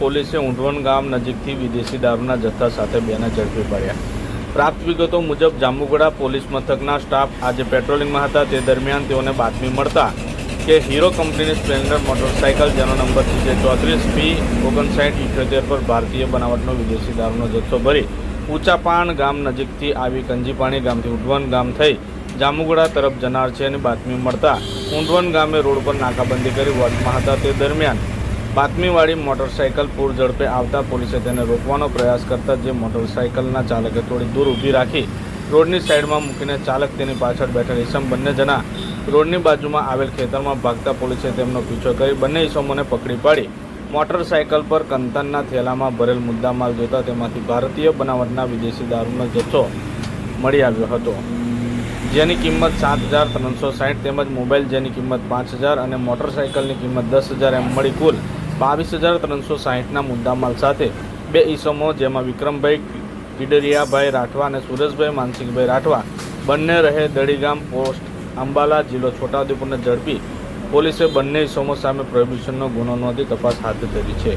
પોલીસે ઊંઢવણ ગામ નજીકથી વિદેશી દારૂના જથ્થા સાથે બેને ઝડપી પડ્યા. પ્રાપ્ત વિગતો મુજબ જાંબુગડા પોલીસ મથકના સ્ટાફ આજે પેટ્રોલિંગમાં હતા. તે દરમિયાન તેઓને બાતમી મળતા કે હીરો કંપનીની સ્પ્લેન્ડર મોટરસાઇકલ જેનો નંબર છે ચોત્રીસ પી ઓગણસાઠ ઇઠ્યોતેર પર ભારતીય બનાવટનો વિદેશી દારૂનો જથ્થો ભરી ઊંચાપાણ ગામ નજીકથી આવી કંજીપાણી ગામથી ઉઢવણ ગામ થઈ જામુગડા તરફ જનાર છે અને બાતમી મળતા ઊંઢવણ ગામે રોડ પર નાકાબંધી કરી વોચમાં હતા. તે દરમિયાન બાતમીવાળી મોટરસાઇકલ પૂર ઝડપે આવતા પોલીસે તેને રોકવાનો પ્રયાસ કરતા જે મોટરસાઇકલના ચાલકે થોડી દૂર ઊભી રાખી રોડની સાઈડમાં મૂકીને ચાલક તેની પાછળ બેઠેલ ઈસમ બંને જણા રોડની બાજુમાં આવેલ ખેતરમાં ભાગતા પોલીસે તેમનો પીછો કરી બંને ઈસમોને પકડી પાડી. મોટરસાઇકલ પર કંતનના થેલામાં ભરેલ મુદ્દામાલ જોતા તેમાંથી ભારતીય બનાવટના વિદેશી દારૂનો જથ્થો મળી આવ્યો હતો. જેની કિંમત સાત હજાર ત્રણસો સાઠ તેમજ મોબાઈલ જેની કિંમત પાંચ હજાર અને મોટરસાઇકલની કિંમત દસ હજાર એમ મળી કુલ બાવીસ હજાર ત્રણસો સાહીઠના મુદ્દામાલ સાથે બે ઈસમો, જેમાં વિક્રમભાઈ કિડરિયાભાઈ રાઠવા અને સુરેશભાઈ માનસિંહભાઈ રાઠવા, બંને રહે દડીગામ પોસ્ટ, અંબાલા જિલ્લો છોટાઉદેપુરને ઝડપી. પોલીસે બંને ઈસમો સામે પ્રોહિબિશનનો ગુનો નોંધી તપાસ હાથ ધરી છે.